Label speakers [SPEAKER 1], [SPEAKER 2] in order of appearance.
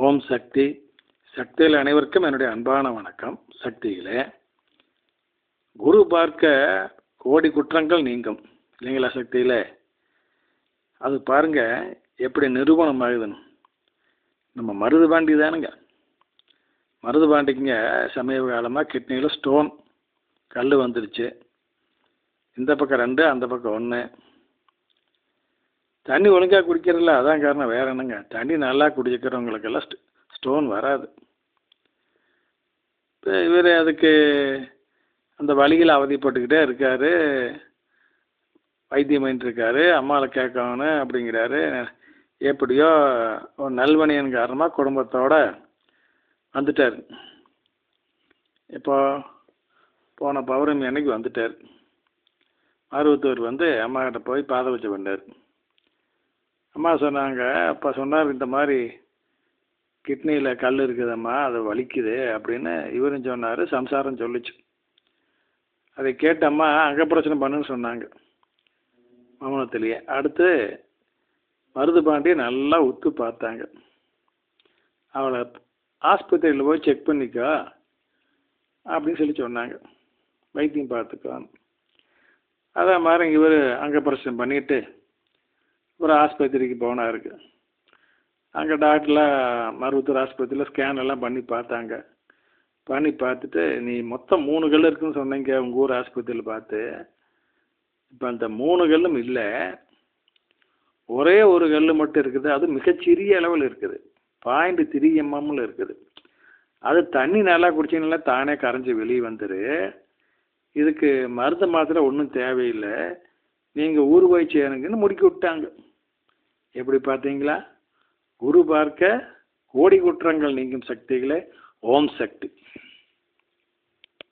[SPEAKER 1] ஓம் சக்தி. சக்தியில் அனைவருக்கும் என்னுடைய அன்பான வணக்கம். சக்தியில் குரு பார்க்க கோடி குற்றங்கள் நீங்கும். இல்லைங்களா சக்தியில்? அது பாருங்க எப்படி நிரூபணம் ஆகுதுன்னு. நம்ம மருதுபாண்டி தானுங்க. மருதுபாண்டிக்குங்க சமீப காலமாக கிட்னியில் ஸ்டோன் கல் வந்துருச்சு. இந்த பக்கம் ரெண்டு அந்த பக்கம் ஒன்று தண்ணி ஒழுங்காக குடிக்கிறதில்ல அதான் காரணம். வேற என்னங்க? தண்ணி நல்லா குடிக்கிறவங்களுக்கெல்லாம் ஸ்ட் ஸ்டோன் வராது. இப்போ இவர் அதுக்கு அந்த வழியில் அவதிப்பட்டுக்கிட்டே இருக்கார். வைத்தியம் பண்ணிட்டுருக்காரு அம்மாவை கேட்கணும் அப்படிங்கிறாரு. எப்படியோ ஒரு நல்வணியன் காரணமாக குடும்பத்தோட வந்துட்டார். இப்போ போன பௌர்ணமி அன்னைக்கு வந்துட்டார். மருவத்தூர் வந்து அம்மாக்கிட்ட போய் பாத வச்சு பண்ணார். அம்மா சொன்னாங்க அப்பா சொன்னார் இந்த மாதிரி கிட்னியில் கல் இருக்குதம்மா அது வலிக்குது அப்படின்னு இவரும் சொன்னார் சம்சாரம் சொல்லிச்சு. அதை கேட்டம்மா அங்கே பிரச்சனை பண்ணுன்னு சொன்னாங்க மௌனத்திலேயே. அடுத்து மருது பாண்டி நல்லா உத்து பார்த்தாங்க. அவளை ஆஸ்பத்திரியில் போய் செக் பண்ணிக்கோ அப்படின்னு சொல்லி சொன்னாங்க. வைத்தியம் பார்த்துக்கோன்னு. அதே மாதிரி இவர் அங்கே பிரச்சனை பண்ணிட்டு ஒரு ஆஸ்பத்திரிக்கு போனாருக்கு அங்கே டாக்டர்லாம் மருவத்தூர் ஆஸ்பத்திரியில் ஸ்கேன் எல்லாம் பண்ணி பார்த்தாங்க. பண்ணி பார்த்துட்டு நீ மொத்தம் மூணு கல் இருக்குன்னு சொன்னீங்க உங்கள் ஊர் ஆஸ்பத்திரியில் பார்த்து. இப்போ அந்த மூணு கல்லும் இல்லை. ஒரே ஒரு கல் மட்டும் இருக்குது. அது மிகச்சிறிய அளவில் இருக்குது. பாயிண்ட் த்ரீ எம்எம்ல இருக்குது. அது தண்ணி நல்லா குடிச்சிங்கன்னா தானே கரைஞ்சி வெளியே வந்துரு. இதுக்கு மருந்து மாத்திரை ஒன்றும் தேவையில்லை. நீங்கள் ஊர் போய் சேருங்கன்னு முடுக்கி விட்டாங்க. எப்படி பார்த்தீங்களா? குரு பார்க்க கோடி குற்றங்கள் நீங்கும் சக்திகளே ஓம் சக்தி.